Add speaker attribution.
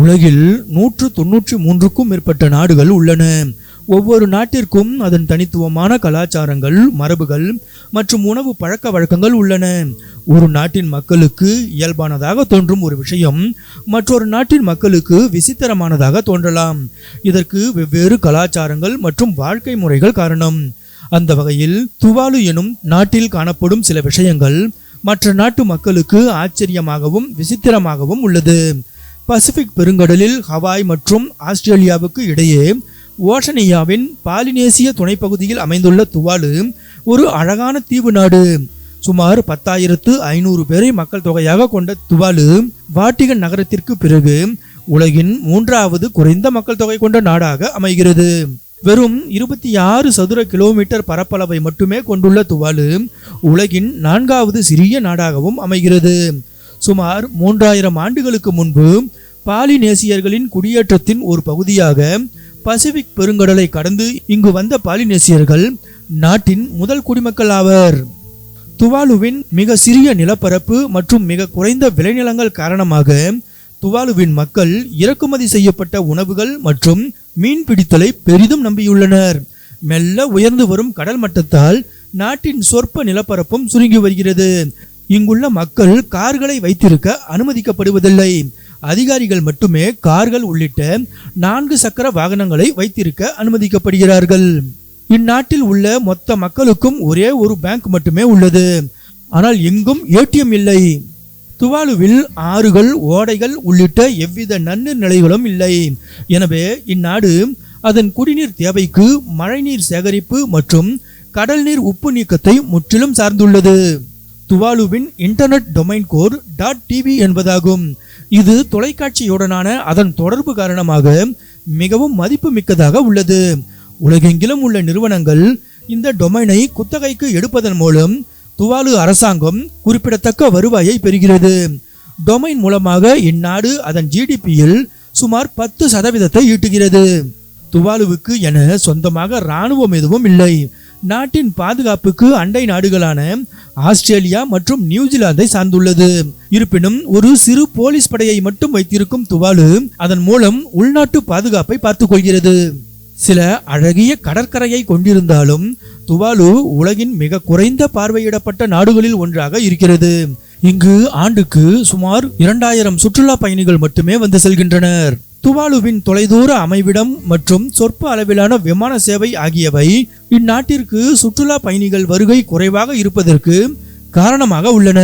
Speaker 1: உலகில் நூற்று தொன்னூற்றி மூன்றுக்கும் மேற்பட்ட நாடுகள் உள்ளன. ஒவ்வொரு நாட்டிற்கும் அதன் தனித்துவமான கலாச்சாரங்கள் மரபுகள் மற்றும் உணவு பழக்க வழக்கங்கள் உள்ளன. ஒரு நாட்டின் மக்களுக்கு இயல்பானதாக தோன்றும் ஒரு விஷயம் மற்றொரு நாட்டின் மக்களுக்கு விசித்திரமானதாக தோன்றலாம். இதற்கு வெவ்வேறு கலாச்சாரங்கள் மற்றும் வாழ்க்கை முறைகள் காரணம். அந்த வகையில் துவாலு எனும் நாட்டில் காணப்படும் சில விஷயங்கள் மற்ற நாட்டு மக்களுக்கு ஆச்சரியமாகவும் விசித்திரமாகவும் உள்ளது. பசிபிக் பெருங்கடலில் ஹவாய் மற்றும் ஆஸ்திரேலியாவுக்கு இடையே ஓஷனியாவின் பாலினேசிய துணைப்பகுதியில் அமைந்துள்ள துவாலு ஒரு அழகான தீவு நாடு. சுமார் பத்தாயிரத்து ஐநூறு பேரை மக்கள் தொகையாக கொண்ட துவாலு வாட்டிகன் நகரத்திற்கு பிறகு உலகின் மூன்றாவது குறைந்த மக்கள் தொகை கொண்ட நாடாக அமைகிறது. வெறும் இருபத்தி ஆறு சதுர கிலோமீட்டர் பரப்பளவை மட்டுமே கொண்டுள்ள துவாலு உலகின் நான்காவது சிறிய நாடாகவும் அமைகிறது. சுமார் மூன்றாயிரம் ஆண்டுகளுக்கு முன்பு பாலினேசியர்களின் குடியேற்றத்தின் ஒரு பகுதியாக பசிபிக் பெருங்கடலை கடந்து இங்கு வந்த பாலினேசியர்கள் நாட்டின் முதல் குடிமக்கள் ஆவர். துவாலுவின் மிக சிறிய நிலப்பரப்பு மற்றும் மிக குறைந்த விளைநிலங்கள் காரணமாக துவாலுவின் மக்கள் இறக்குமதி செய்யப்பட்ட உணவுகள் மற்றும் மீன் பிடித்தலை பெரிதும் நம்பியுள்ளனர். மெல்ல உயர்ந்து வரும் கடல் மட்டத்தால் நாட்டின் சொற்ப நிலப்பரப்பும் சுருங்கி வருகிறது. இங்குள்ள மக்கள் கார்களை வைத்திருக்க அனுமதிக்கப்படுவதில்லை. அதிகாரிகள் மட்டுமே கார்கள் உள்ளிட்ட நான்கு சக்கர வாகனங்களை வைத்திருக்க அனுமதிக்கப்படுகிறார்கள். இந்நாட்டில் உள்ள மொத்த மக்களுக்கும் ஒரே ஒரு பேங்க் மட்டுமே உள்ளது. ஆனால் எங்கும் ஏடிஎம் இல்லை. துவாலுவில் ஆறுகள் ஓடைகள் உள்ளிட்ட எவ்வித நன்னீர் நிலைகளும் இல்லை. எனவே இந்நாடு அதன் குடிநீர் தேவைக்கு மழைநீர் சேகரிப்பு மற்றும் கடல் நீர் உப்பு நீக்கத்தை முற்றிலும் சார்ந்துள்ளது. துவாலுவின் internet domain core dot TV என்பதாகும். இது தொலைக்காட்சியுடனான அதன் தொடர்பு காரணமாக மிகவும் மதிப்பு மிக்கதாக உள்ளது. உலகெங்கிலும் உள்ள நிறுவனங்கள் இந்த டொமைனை குத்தகைக்கு எடுப்பதன் மூலம் துவாலு அரசாங்கம் குறிப்பிடத்தக்க வருவாயை பெறுகிறது. டொமைன் மூலமாக இந்நாடு அதன் ஜிடிபியில் சுமார் பத்து சதவீதத்தை ஈட்டுகிறது. துவாலுவுக்கு என சொந்தமாக இராணுவம் எதுவும் இல்லை. நாட்டின் பாதுகாப்புக்கு அண்டை நாடுகளான ஆஸ்திரேலியா மற்றும் நியூசிலாந்தை சார்ந்துள்ளது. இருப்பினும் ஒரு சிறு போலீஸ் படையை மட்டும் வைத்திருக்கும் துவாலு அதன் மூலம் உள்நாட்டு பாதுகாப்பை பார்த்துக் கொள்கிறது சில அழகிய கடற்கரையை கொண்டிருந்தாலும் துவாலு உலகின் மிக குறைந்த பார்வையிடப்பட்ட நாடுகளில் ஒன்றாக இருக்கிறது. இங்கு ஆண்டுக்கு சுமார் இரண்டாயிரம் சுற்றுலா பயணிகள் மட்டுமே வந்து செல்கின்றனர். துவாலுவின் தொலைதூர அமைவிடம் மற்றும் சொற்ப அளவிலான விமான சேவை ஆகியவை இந்நாட்டிற்கு சுற்றுலா பயணிகள் வருகை குறைவாக இருப்பதற்கு காரணமாக உள்ளன.